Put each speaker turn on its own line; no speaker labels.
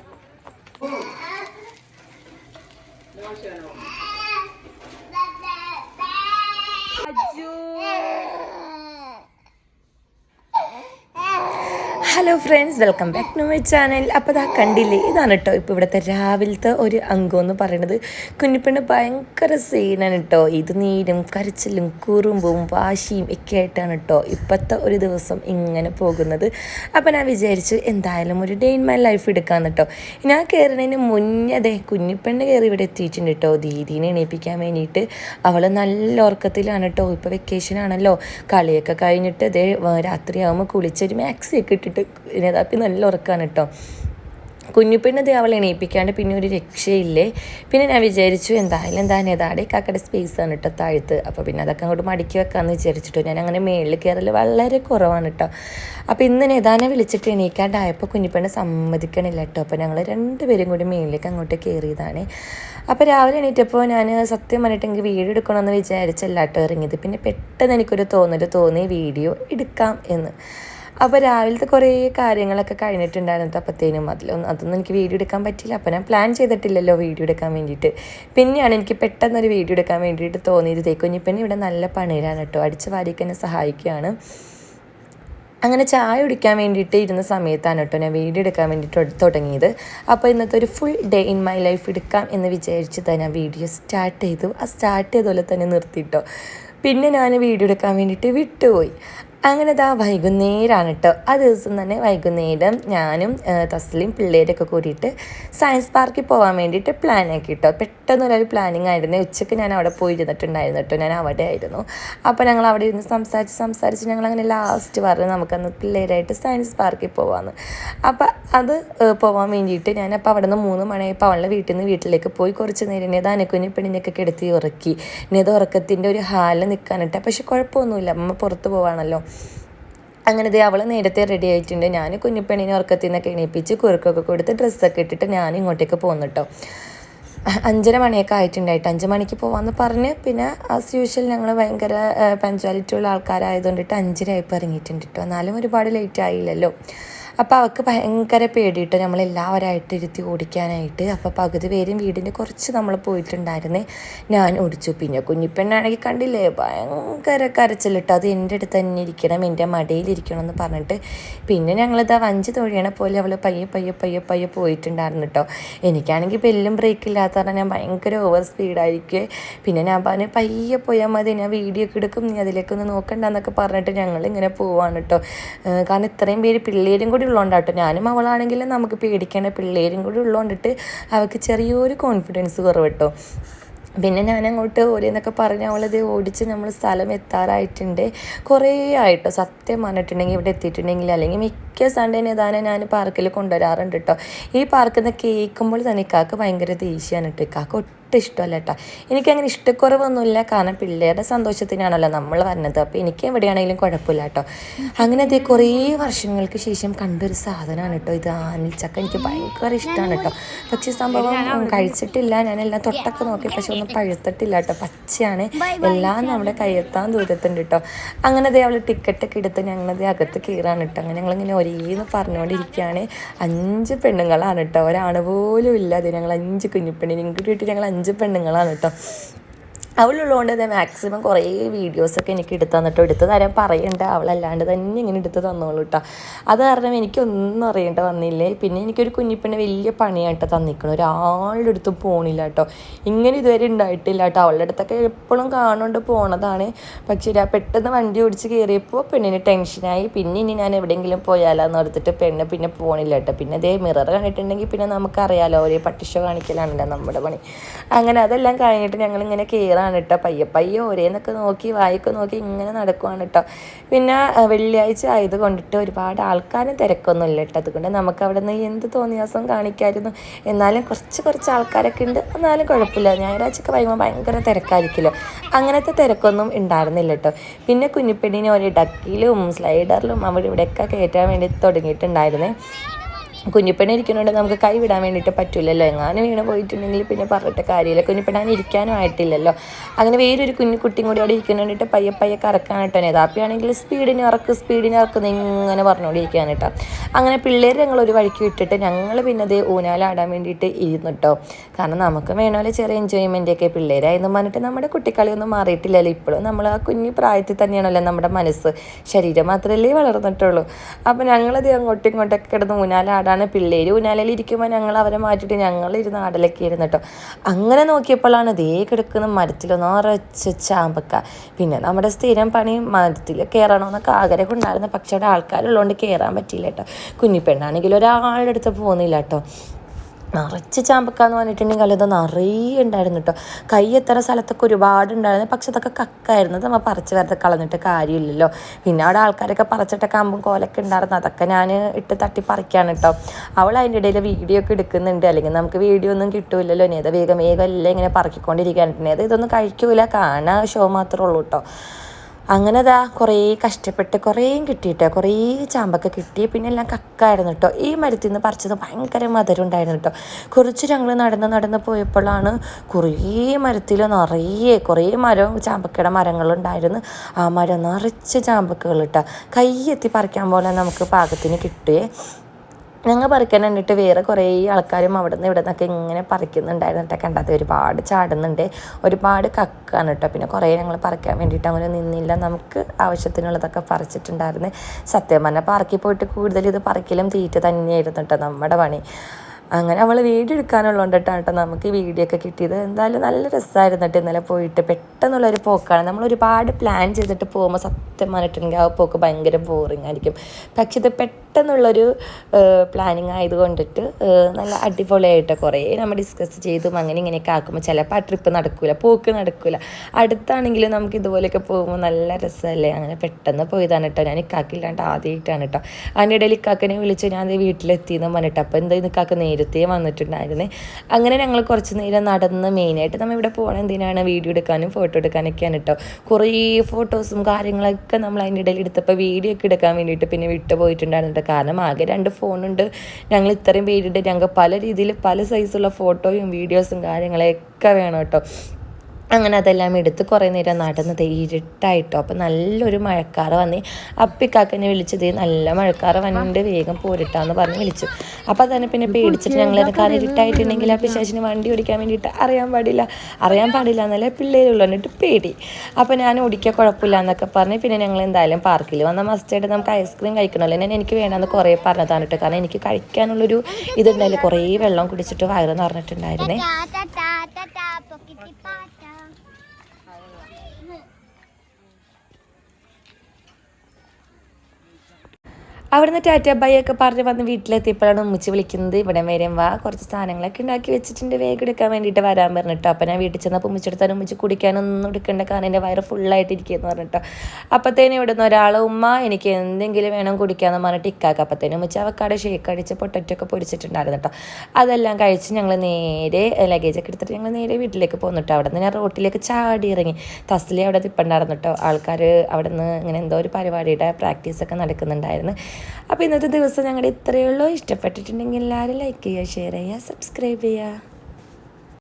No, no, no. Hello friends welcome back to my channel അപ്പോൾ അതാ കണ്ടില്ലേ? ഇതാണ് കേട്ടോ ഇപ്പോൾ ഇവിടുത്തെ രാവിലത്തെ ഒരു അംഗം എന്ന് പറയുന്നത്. കുഞ്ഞിപ്പെണ്ണ് ഭയങ്കര സീനാണ് കേട്ടോ ഇത് നീരും കരച്ചിലും കുറുമ്പും വാശിയും ഒക്കെ ആയിട്ടാണ് കേട്ടോ ഇപ്പോഴത്തെ ഒരു ദിവസം ഇങ്ങനെ പോകുന്നത്. അപ്പോൾ ഞാൻ വിചാരിച്ചു എന്തായാലും ഒരു ഡേ ഇൻ മൈ ലൈഫ് എടുക്കാമെന്ന് കേട്ടോ ഞാൻ കയറുന്നതിന് മുന്നേ അതെ കുഞ്ഞിപ്പെണ്ണ് കയറി ഇവിടെ എത്തിയിട്ടുണ്ട് കേട്ടോ ദീദീനെ എണീപ്പിക്കാൻ വേണ്ടിയിട്ട്. അവൾ നല്ല ഉറക്കത്തിലാണ് കേട്ടോ ഇപ്പോൾ വെക്കേഷൻ ആണല്ലോ. കളിയൊക്കെ കഴിഞ്ഞിട്ട് അതേ രാത്രിയാകുമ്പോൾ കുളിച്ചൊരു മാക്സി ഒക്കെ ഇട്ടിട്ട് നേതാപ്പി നല്ല ഉറക്കാണ് കേട്ടോ ദേ അവളെ എണീപ്പിക്കാണ്ട് പിന്നെ ഒരു രക്ഷയില്ലേ? പിന്നെ ഞാൻ വിചാരിച്ചു എന്തായാലും എന്താ നേതാടെ കാക്കയുടെ സ്പേസ് ആണ് കേട്ടോ താഴ്ത്ത്. അപ്പോൾ പിന്നെ അതൊക്കെ അങ്ങോട്ട് മടക്കി വെക്കാമെന്ന് വിചാരിച്ചിട്ടു. ഞാൻ അങ്ങനെ മേളിൽ കയറൽ വളരെ കുറവാണ് കേട്ടോ അപ്പോൾ ഇന്ന് നേതാനെ വിളിച്ചിട്ട് എണീക്കാണ്ടായപ്പോൾ കുഞ്ഞുപെണ്ണ് സമ്മതിക്കണില്ല കേട്ടോ അപ്പോൾ ഞങ്ങൾ രണ്ടുപേരും കൂടി മേളിലേക്ക് അങ്ങോട്ട് കയറിയതാണ് അപ്പോൾ രാവിലെ എണീറ്റപ്പോൾ ഞാൻ സത്യം പറഞ്ഞിട്ട് എനിക്ക് വീഡിയോ എടുക്കണമെന്ന് വിചാരിച്ചല്ല കേട്ടോ ഇറങ്ങിയത്. പിന്നെ പെട്ടെന്ന് എനിക്കൊരു തോന്നൽ തോന്നി വീഡിയോ എടുക്കാം എന്ന്. അപ്പോൾ രാവിലത്തെ കുറേ കാര്യങ്ങളൊക്കെ കഴിഞ്ഞിട്ടുണ്ടായിരുന്നു. അപ്പത്തേനും അതിലൊന്നും അതൊന്നും എനിക്ക് വീഡിയോ എടുക്കാൻ പറ്റില്ല അപ്പോൾ ഞാൻ പ്ലാൻ ചെയ്തിട്ടില്ലല്ലോ വീഡിയോ എടുക്കാൻ വേണ്ടിയിട്ട്. പിന്നെയാണ് എനിക്ക് പെട്ടെന്നൊരു വീഡിയോ എടുക്കാൻ വേണ്ടിയിട്ട് തോന്നിയത്. തേക്കുഞ്ഞിപ്പന്നെ ഇവിടെ നല്ല പണിയിലാണ് കേട്ടോ അടിച്ച് വാരിക്ക് എന്നെ സഹായിക്കുകയാണ്. അങ്ങനെ ചായ കുടിക്കാൻ വേണ്ടിയിട്ട് ഇരുന്ന സമയത്താണ് കേട്ടോ ഞാൻ വീഡിയോ എടുക്കാൻ വേണ്ടിയിട്ട് തുടങ്ങിയത്. അപ്പോൾ ഇന്നത്തെ ഒരു full day in my life എടുക്കാം എന്ന് വിചാരിച്ച് തന്നെ ഞാൻ വീഡിയോ സ്റ്റാർട്ട് ചെയ്തു. ആ സ്റ്റാർട്ട് ചെയ്തപോലെ തന്നെ നിർത്തിയിട്ടോ പിന്നെ ഞാൻ വീഡിയോ എടുക്കാൻ വേണ്ടിയിട്ട് വിട്ടുപോയി. അങ്ങനെ ഇതാ വൈകുന്നേരമാണ് കേട്ടോ ആ ദിവസം തന്നെ വൈകുന്നേരം ഞാനും തസ്ലിയും പിള്ളേരൊക്കെ കൂടിയിട്ട് സയൻസ് പാർക്കിൽ പോകാൻ വേണ്ടിയിട്ട് പ്ലാൻ ആക്കി കേട്ടോ പെട്ടെന്നൊരു പ്ലാനിങ് ആയിരുന്നു. ഉച്ചയ്ക്ക് ഞാൻ അവിടെ പോയി ഇരുന്നിട്ടുണ്ടായിരുന്നു കേട്ടോ ഞാൻ അവിടെ ആയിരുന്നു. അപ്പോൾ ഞങ്ങൾ അവിടെ ഇരുന്ന് സംസാരിച്ച് സംസാരിച്ച് ഞങ്ങൾ അങ്ങനെ ലാസ്റ്റ് പറഞ്ഞു നമുക്കന്ന് പിള്ളേരായിട്ട് സയൻസ് പാർക്കിൽ പോകാമെന്ന് അപ്പോൾ അത് പോകാൻ വേണ്ടിയിട്ട് ഞാൻ അപ്പോൾ അവിടെ നിന്ന് മൂന്ന് മണിയായപ്പോൾ അവളുടെ വീട്ടിൽ നിന്ന് വീട്ടിലേക്ക് പോയി. കുറച്ച് നേരം നേതാ അനക്കുഞ്ഞി പെണ്ണിനൊക്കെ കിടത്തി ഉറക്കി. ഇനി അത് ഉറക്കത്തിന്റെ ഒരു ഹാലിൽ നിൽക്കാനിട്ട് പക്ഷെ കുഴപ്പമൊന്നുമില്ല. അമ്മ പുറത്ത് പോവാണല്ലോ. അങ്ങനെ ദേ അവൾ നേരത്തെ റെഡി ആയിട്ടുണ്ട്. ഞാൻ കുഞ്ഞിപ്പെണ്ണിനെ ഉറക്കത്തിൽ നിന്നൊക്കെ എണീപ്പിച്ച് കുറുക്കൊക്കെ കൊടുത്ത് ഡ്രസ്സൊക്കെ ഇട്ടിട്ട് ഞാൻ ഇങ്ങോട്ടേക്ക് പോകുന്നു കേട്ടോ അഞ്ചര മണിയൊക്കെ ആയിട്ടുണ്ടായിട്ട്. അഞ്ച് മണിക്ക് പോകാമെന്ന് പറഞ്ഞ് പിന്നെ ആസ് യൂഷ്വൽ ഞങ്ങൾ ഭയങ്കര പഞ്ച്വാലിറ്റി ഉള്ള ആൾക്കാരായതുകൊണ്ടിട്ട് അഞ്ചര ആയിപ്പോൾ ഇറങ്ങിയിട്ടുണ്ട് കേട്ടോ എന്നാലും ഒരുപാട് ലേറ്റ് ആയില്ലല്ലോ. അപ്പോൾ അവൾക്ക് ഭയങ്കര പേടിയിട്ട് നമ്മളെല്ലാവരായിട്ട് ഇരുത്തി ഓടിക്കാനായിട്ട്. അപ്പോൾ പകുതി പേരും വീടിന്റെ കുറച്ച് നമ്മൾ പോയിട്ടുണ്ടായിരുന്നേ. ഞാൻ ഓടിച്ചു. പിന്നെ കുഞ്ഞിപ്പെണ്ണാണെങ്കിൽ കണ്ടില്ലേ ഭയങ്കര കരച്ചിലിട്ട്. അത് എന്റെ അടുത്ത് തന്നെ ഇരിക്കണം എന്റെ മടിയിലിരിക്കണം എന്ന് പറഞ്ഞിട്ട്. പിന്നെ ഞങ്ങളിത് വഞ്ചി തൊഴിയണ പോലെ അവൾ പയ്യെ പയ്യെ പയ്യെ പയ്യെ പോയിട്ടുണ്ടായിരുന്നു കേട്ടോ എനിക്കാണെങ്കിൽ ബെല്ലും ബ്രേക്ക് ഇല്ലാത്ത കാരണം ഞാൻ ഭയങ്കര ഓവർ സ്പീഡായിരിക്കും പിന്നെ ഞാൻ പറഞ്ഞു പയ്യെ പോയാൽ മതി ഞാൻ വീഡിയോ ഒക്കെ എടുക്കും. നീ അതിലേക്കൊന്ന് നോക്കണ്ടെന്നൊക്കെ പറഞ്ഞിട്ട് ഞങ്ങൾ ഇങ്ങനെ പോവാണ് കേട്ടോ കാരണം ഇത്രയും പേര് പിള്ളേരും ഉള്ളതുകൊണ്ടാട്ടോ ഞാനും അവളാണെങ്കിലും നമുക്ക് പേടിക്കേണ്ട പിള്ളേരും കൂടി ഉള്ളതുകൊണ്ടിട്ട് അവൾക്ക് ചെറിയൊരു കോൺഫിഡൻസ് കുറവ് കേട്ടോ പിന്നെ ഞാൻ അങ്ങോട്ട് ഓരോന്നൊക്കെ പറഞ്ഞ് അവളത് ഓടിച്ച് നമ്മൾ സ്ഥലം എത്താറായിട്ടുണ്ട്. കുറേ ആയിട്ടോ. സത്യം പറഞ്ഞിട്ടുണ്ടെങ്കിൽ ഇവിടെ എത്തിയിട്ടുണ്ടെങ്കിൽ അല്ലെങ്കിൽ മിക്ക സൺഡേ ഏതാനും ഞാൻ പാർക്കിൽ കൊണ്ടുവരാറുണ്ട് കേട്ടോ ഈ പാർക്കിൽ നിന്ന് കേൾക്കുമ്പോൾ തന്നെ ഇക്കാക്ക് ഭയങ്കര ദേഷ്യമാണ് കേട്ടോ ഇക്കാക്ക് ഒട്ടും ഇഷ്ടമല്ല കേട്ടോ. എനിക്കങ്ങനെ ഇഷ്ടക്കുറവൊന്നുമില്ല. കാരണം പിള്ളേരുടെ സന്തോഷത്തിനാണല്ലോ നമ്മൾ വരുന്നത് അപ്പോൾ എനിക്ക് എവിടെയാണെങ്കിലും കുഴപ്പമില്ല കേട്ടോ. അങ്ങനെ അതേ കുറേ വർഷങ്ങൾക്ക് ശേഷം കണ്ടൊരു സാധനമാണ് കേട്ടോ ഇത്. ആനിൽച്ചക്ക എനിക്ക് ഭയങ്കര ഇഷ്ടമാണ് കേട്ടോ. പക്ഷേ സംഭവം കഴിച്ചിട്ടില്ല. ഞാനെല്ലാം തൊട്ടൊക്കെ നോക്കി. പക്ഷെ ഒന്നും പഴുത്തിട്ടില്ല കേട്ടോ. പച്ചയാണ്. എല്ലാം നമ്മുടെ കയ്യെത്താൻ ദൂരത്തുണ്ട് കേട്ടോ. അങ്ങനെ അതേ അവൾ ടിക്കറ്റൊക്കെ എടുത്ത് ഞങ്ങളത് അകത്ത് കീറാണ് കേട്ടോ. അങ്ങനെ ഞങ്ങളിങ്ങനെ ഒരേന്ന് പറഞ്ഞുകൊണ്ടിരിക്കുകയാണ്. അഞ്ച് പെണ്ണുങ്ങളാണ് കേട്ടോ. ഒരാണ് പോലും ഇല്ല അത് ഞങ്ങൾ അഞ്ച് കുഞ്ഞിപ്പെണ്ണിനെ ഇങ്ങോട്ട് കിട്ടി ഞങ്ങൾ അഞ്ച് പെണ്ണുങ്ങളാണ് കേട്ടോ. അവളുള്ളതുകൊണ്ട് തന്നെ മാക്സിമം കുറേ വീഡിയോസൊക്കെ എനിക്ക് എടുത്തു തന്നിട്ടോ എടുത്തു തരാൻ പറയണ്ട. അവളല്ലാണ്ട് തന്നെ ഇങ്ങനെ എടുത്ത് തന്നോളൂ കേട്ടോ അത് കാരണം എനിക്കൊന്നും അറിയേണ്ട വന്നില്ലേ. പിന്നെ എനിക്കൊരു കുഞ്ഞിപ്പെണ്ണെ വലിയ പണിയായിട്ട് തന്നിക്കണം. ഒരാളുടെ അടുത്തും പോണില്ല കേട്ടോ ഇങ്ങനെ ഇതുവരെ ഉണ്ടായിട്ടില്ല കേട്ടോ അവളുടെ അടുത്തൊക്കെ എപ്പോഴും കാണുകൊണ്ട് പോണതാണ്. പക്ഷേ പെട്ടെന്ന് വണ്ടി ഓടിച്ച് കയറിയപ്പോൾ പെണ്ണിന് ടെൻഷനായി പിന്നെ ഇനി ഞാൻ എവിടെയെങ്കിലും പോയാലാന്ന് ഓർത്തിട്ട് പെണ്ണ് പിന്നെ പോണില്ല കേട്ടോ പിന്നെ അതേ മിറർ കണ്ടിട്ടുണ്ടെങ്കിൽ പിന്നെ നമുക്കറിയാലോ ഒരേ പട്ടിഷോ കാണിക്കലാണല്ലോ നമ്മുടെ പണി. അങ്ങനെ അതെല്ലാം കഴിഞ്ഞിട്ട് ഞങ്ങളിങ്ങനെ കയറാൻ ആണ് കേട്ടോ. പയ്യെ പയ്യെ ഒരേന്നൊക്കെ നോക്കി വായിക്ക് നോക്കി ഇങ്ങനെ നടക്കുവാണ് കേട്ടോ. പിന്നെ വെള്ളിയാഴ്ച ആയത് കൊണ്ടിട്ട് ഒരുപാട് ആൾക്കാരും തിരക്കൊന്നും ഇല്ല കേട്ടോ. അതുകൊണ്ട് നമുക്ക് അവിടെ നിന്ന് എന്ത് തോന്നിയാസം കാണിക്കായിരുന്നു. എന്നാലും കുറച്ച് കുറച്ച് ആൾക്കാരൊക്കെ ഉണ്ട്. എന്നാലും കുഴപ്പമില്ല. ഞായറാഴ്ചയൊക്കെ വൈകുമ്പോൾ ഭയങ്കര തിരക്കായിരിക്കുമല്ലോ. അങ്ങനത്തെ തിരക്കൊന്നും ഉണ്ടായിരുന്നില്ല കേട്ടോ. പിന്നെ കുഞ്ഞിപ്പെണ്ണിനെ ഒരു ഡക്കിലും സ്ലൈഡറിലും അവിടെ ഇവിടെയൊക്കെ കയറ്റാൻ വേണ്ടി തുടങ്ങിയിട്ടുണ്ടായിരുന്നേ. കുഞ്ഞിപ്പെണ്ണ ഇരിക്കുന്നുണ്ട് നമുക്ക് കൈ വിടാൻ വേണ്ടിയിട്ട് പറ്റില്ലല്ലോ എങ്ങാനും വീണ് പോയിട്ടുണ്ടെങ്കിൽ പിന്നെ പറഞ്ഞിട്ട് കാര്യമില്ല. കുഞ്ഞിപ്പെണ്ണാൻ ഇരിക്കാനും ആയിട്ടില്ലല്ലോ. അങ്ങനെ വേറൊരു കുഞ്ഞു കുട്ടിയും കൂടി അവിടെ ഇരിക്കുന്നുണ്ടിട്ട് പയ്യെ പയ്യെ കറക്കാൻ കേട്ടോ നേതാപ്പിയാണെങ്കിൽ സ്പീഡിന് ഇറക്ക് സ്പീഡിന് ഇറക്കുന്ന ഇങ്ങനെ പറഞ്ഞുകൊണ്ടിരിക്കാൻ കേട്ടോ. അങ്ങനെ പിള്ളേർ ഞങ്ങൾ ഒരു വഴിക്ക് വിട്ടിട്ട് ഞങ്ങൾ പിന്നെ അത് ഊനാലാടാൻ വേണ്ടിയിട്ട് ഇരുന്നു കേട്ടോ. കാരണം നമുക്ക് വേണമല്ലോ ചെറിയ എൻജോയ്മെന്റ് ഒക്കെ പിള്ളേരായെന്ന് പറഞ്ഞിട്ട് നമ്മുടെ കുട്ടിക്കളിയൊന്നും മാറിയിട്ടില്ലല്ലോ. ഇപ്പോഴും നമ്മൾ ആ കുഞ്ഞു പ്രായത്തിൽ തന്നെയാണല്ലോ നമ്മുടെ മനസ്സ്. ശരീരം മാത്രമല്ലേ വളർന്നിട്ടുള്ളൂ. അപ്പോൾ ഞങ്ങളത് അങ്ങോട്ടും ഇങ്ങോട്ടൊക്കെ കിടന്ന് ഊനാലാടാൻ അതാണ് പിള്ളേർ ഊനാലയിൽ ഇരിക്കുമ്പോൾ ഞങ്ങൾ അവരെ മാറ്റിയിട്ട് ഞങ്ങൾ ഇരുന്ന് ആടലൊക്കെ ഇരുന്ന് കേട്ടോ. അങ്ങനെ നോക്കിയപ്പോഴാണ് ദേ കിടക്കുന്ന മരത്തിൽ നിറച്ച് ചാമ്പക്ക. പിന്നെ നമ്മുടെ സ്ഥിരം പണി മരത്തിൽ കയറണമെന്നൊക്കെ ആഗ്രഹം ഉണ്ടായിരുന്നു. പക്ഷേ അവിടെ ആൾക്കാരുള്ളതുകൊണ്ട് കയറാൻ പറ്റിയില്ല കേട്ടോ. കുഞ്ഞിപ്പെണ്ണാണെങ്കിൽ ഒരാളുടെ അടുത്ത് പോകുന്നില്ല കേട്ടോ. നിറച്ച് ചാമ്പക്ക എന്ന് പറഞ്ഞിട്ടുണ്ടെങ്കിൽ അത് നിറയെ ഉണ്ടായിരുന്നു കേട്ടോ. കൈ എത്ര സ്ഥലത്തൊക്കെ ഒരുപാട് ഉണ്ടായിരുന്നു. പക്ഷെ അതൊക്കെ കക്കായിരുന്നു. അത് നമ്മൾ പറിച്ച് വെറുതെ കളഞ്ഞിട്ട് കാര്യമില്ലല്ലോ. പിന്നെ അവിടെ ആൾക്കാരൊക്കെ പറിച്ചിട്ടൊക്കെ ആകുമ്പോൾ കോലൊക്കെ ഉണ്ടായിരുന്നു. അതൊക്കെ ഞാൻ ഇട്ട് തട്ടി പറിക്കാണ് കേട്ടോ. അവൾ അതിന്റെ ഇടയിൽ വീഡിയോ ഒക്കെ എടുക്കുന്നുണ്ട്. അല്ലെങ്കിൽ നമുക്ക് വീഡിയോ ഒന്നും കിട്ടൂലല്ലോ അത് വേഗം വേഗം എല്ലാം ഇങ്ങനെ പറക്കിക്കൊണ്ടിരിക്കാനായിട്ട് ഇതൊന്നും കഴിക്കൂല. കാണാൻ ഷോ മാത്രമേ ഉള്ളൂ കേട്ടോ. അങ്ങനെ അതാ കുറേ കഷ്ടപ്പെട്ട് കുറേ കിട്ടിയിട്ട് കുറേ ചാമ്പൊക്കെ കിട്ടി. പിന്നെ എല്ലാം കക്കായിരുന്നു കേട്ടോ ഈ മരത്തിൽ നിന്ന് പറിച്ചത് ഭയങ്കര മധുരം ഉണ്ടായിരുന്നു കേട്ടോ കുറച്ച് ഞങ്ങൾ നടന്ന് നടന്ന് പോയപ്പോഴാണ് കുറേ മരത്തിൽ നിറയെ കുറേ മരം ചാമ്പക്കയുടെ മരങ്ങളുണ്ടായിരുന്നു. ആ മരം നിറച്ച് ചാമ്പക്കകൾ കേട്ടോ കൈ എത്തി പറിക്കാൻ പോലെ നമുക്ക് പാകത്തിന് കിട്ടുകയെ ഞങ്ങൾ പറിക്കാൻ കണ്ടിട്ട് വേറെ കുറേ ആൾക്കാരും അവിടെ നിന്ന് ഇവിടെ നിന്നൊക്കെ ഇങ്ങനെ പറിക്കുന്നുണ്ടായിരുന്നു കേട്ടോ. കണ്ടത് ഒരുപാട് ചാടുന്നുണ്ട്. ഒരുപാട് കക്കാണ് കേട്ടോ. പിന്നെ കുറേ ഞങ്ങൾ പറിക്കാൻ വേണ്ടിയിട്ട് അങ്ങനെ നിന്നില്ല. നമുക്ക് ആവശ്യത്തിനുള്ളതൊക്കെ പറിച്ചിട്ടുണ്ടായിരുന്നു. സത്യം പറഞ്ഞാൽ പാർക്കിൽ പോയിട്ട് കൂടുതൽ ഇത് പറിക്കലും തീറ്റ തന്നെയായിരുന്നു കേട്ടോ നമ്മുടെ പണി. അങ്ങനെ അവൾ വീഡിയോ എടുക്കാനുള്ളതുകൊണ്ടിട്ടാണ് കേട്ടോ നമുക്ക് ഈ വീഡിയോ ഒക്കെ കിട്ടിയത്. എന്തായാലും നല്ല രസമായിരുന്നു കേട്ടോ ഇന്നലെ പോയിട്ട്. പെട്ടെന്നുള്ളൊരു പോക്കാണ്. നമ്മൾ ഒരുപാട് പ്ലാൻ ചെയ്തിട്ട് പോകുമ്പോൾ സത്യം പറഞ്ഞിട്ടുണ്ടെങ്കിൽ ആ പോക്ക് ഭയങ്കര ബോറിംഗ് ആയിരിക്കും. പക്ഷെ ഇത് പെട്ടെന്നുള്ളൊരു പ്ലാനിങ് ആയതുകൊണ്ടിട്ട് നല്ല അടിപൊളിയായിട്ട് കുറേ നമ്മൾ ഡിസ്കസ് ചെയ്തും അങ്ങനെ ഇങ്ങനെയൊക്കെ ആക്കുമ്പോൾ ചിലപ്പോൾ ആ ട്രിപ്പ് നടക്കില്ല പോക്ക് നടക്കില്ല അടുത്താണെങ്കിലും നമുക്ക് ഇതുപോലെയൊക്കെ പോകുമ്പോൾ നല്ല രസമല്ലേ അങ്ങനെ പെട്ടെന്ന് പോയതാണ് കേട്ടോ ഞാൻ ഇക്കാക്കില്ലാണ്ട് ആദ്യമായിട്ടാണ് കേട്ടോ അതിന്റെ ഇടയിൽ ഇക്കാക്കനെ വിളിച്ച് ഞാൻ വീട്ടിലെത്തിയെന്ന് പറഞ്ഞിട്ട്. അപ്പോൾ എന്താ ഇക്കാക്ക് നേരെ നേരത്തെ വന്നിട്ടുണ്ടായിരുന്നേ. അങ്ങനെ ഞങ്ങൾ കുറച്ച് നേരം നടന്ന് മെയിനായിട്ട് നമ്മൾ ഇവിടെ പോകണം എന്തിനാണ് വീഡിയോ എടുക്കാനും ഫോട്ടോ എടുക്കാനൊക്കെയാണ് കേട്ടോ കുറേ ഫോട്ടോസും കാര്യങ്ങളൊക്കെ നമ്മൾ അതിന്റെ ഇടയിൽ എടുത്തപ്പോൾ വീഡിയോ ഒക്കെ എടുക്കാൻ വേണ്ടിയിട്ട് പിന്നെ വിട്ടു പോയിട്ടുണ്ടായിരുന്നു കാരണം ആകെ രണ്ട് ഫോണുണ്ട് ഞങ്ങൾ ഇത്രയും പേരുണ്ട്. ഞങ്ങൾക്ക് പല രീതിയിൽ പല സൈസുള്ള ഫോട്ടോയും വീഡിയോസും കാര്യങ്ങളൊക്കെ വേണം കേട്ടോ അങ്ങനെ അതെല്ലാം എടുത്ത് കുറേ നേരം നടന്നത് ഇരുട്ടായിട്ടോ. അപ്പം നല്ലൊരു മഴക്കാറ് വന്ന്. അപ്പിക്കാക്കനെ വിളിച്ചത് നല്ല മഴക്കാറ് വന്നിട്ട് വേഗം പോരിട്ടാന്ന് പറഞ്ഞ് വിളിച്ചു. അപ്പം തന്നെ പിന്നെ പേടിച്ചിട്ട് ഞങ്ങൾ കാരണം ഇരുട്ടായിട്ടുണ്ടെങ്കിൽ ആ പിശാചിന് വണ്ടി ഓടിക്കാൻ വേണ്ടിയിട്ട് അറിയാൻ പാടില്ല. അറിയാൻ പാടില്ല എന്നല്ല പിള്ളേരുള്ളതിട്ട് പേടി. അപ്പം ഞാൻ ഓടിക്കാൻ കുഴപ്പമില്ല എന്നൊക്കെ പറഞ്ഞ് പിന്നെ ഞങ്ങൾ എന്തായാലും പാർക്കിൽ വന്ന മസ്റ്റായിട്ട് നമുക്ക് ഐസ്ക്രീം കഴിക്കണമല്ലോ. ഞാൻ എനിക്ക് വേണമെന്ന് കുറേ പറഞ്ഞതാണ് കേട്ടോ. കാരണം എനിക്ക് കഴിക്കാനുള്ളൊരു ഇതുണ്ടായില്ല. കുറേ വെള്ളം കുടിച്ചിട്ട് വയറ് നിറഞ്ഞിട്ടുണ്ടായിരുന്നേ. അവിടുന്ന് ടാറ്റ ബൈ ഒക്കെ പറഞ്ഞ് വന്ന് വീട്ടിലെത്തിയപ്പോഴാണ് ഉമ്മിച്ച് വിളിക്കുന്നത്. ഇവിടെ വരെയും വാ. കുറച്ച് സാധനങ്ങളൊക്കെ ഉണ്ടാക്കി വെച്ചിട്ടുണ്ട്. വേഗം എടുക്കാൻ വേണ്ടിയിട്ട് വരാൻ പറഞ്ഞിട്ടോ അപ്പം ഞാൻ വീട്ടിൽ ചെന്നപ്പോൾ ഉമ്മിച്ചെടുത്താൽ ഉമ്മിച്ച് കുടിക്കാനൊന്നും എടുക്കേണ്ട. കാരണം എന്റെ വയറ് ഫുള്ളായിട്ടിരിക്കുന്നു പറഞ്ഞിട്ടോ അപ്പത്തേനും ഇവിടുന്ന് ഒരാൾ ഉമ്മ എനിക്ക് എന്തെങ്കിലും വേണം കുടിക്കാമെന്ന് പറഞ്ഞിട്ട് ഇക്കാക്ക. അപ്പത്തേനും ഉമ്മിച്ച് അവക്കാട് ഷേക്ക് അടിച്ച് പൊട്ടറ്റൊക്കെ പൊരിച്ചിട്ടുണ്ടായിരുന്നു കേട്ടോ അതെല്ലാം കഴിച്ച് ഞങ്ങൾ നേരെ ലഗേജൊക്കെ എടുത്തിട്ട് ഞങ്ങൾ നേരെ വീട്ടിലേക്ക് പോന്നിട്ടോ അവിടെ നിന്ന് ഞാൻ റോട്ടിലേക്ക് ചാടി ഇറങ്ങി. തസ്ലി അവിടെ തിപ്പുണ്ടായിരുന്നു കേട്ടോ ആൾക്കാർ അവിടെ നിന്ന് ഇങ്ങനെ എന്തോ ഒരു പരിപാടിയുടെ പ്രാക്ടീസൊക്കെ നടക്കുന്നുണ്ടായിരുന്നു. അപ്പോൾ ഇന്നത്തെ ദിവസം ഞങ്ങളുടെ ഇത്രയേ ഉള്ളൂ. ഇഷ്ടപ്പെട്ടിട്ടുണ്ടെങ്കിൽ എല്ലാവരും ലൈക്ക് ചെയ്യുക ഷെയർ ചെയ്യുക സബ്സ്ക്രൈബ് ചെയ്യുക.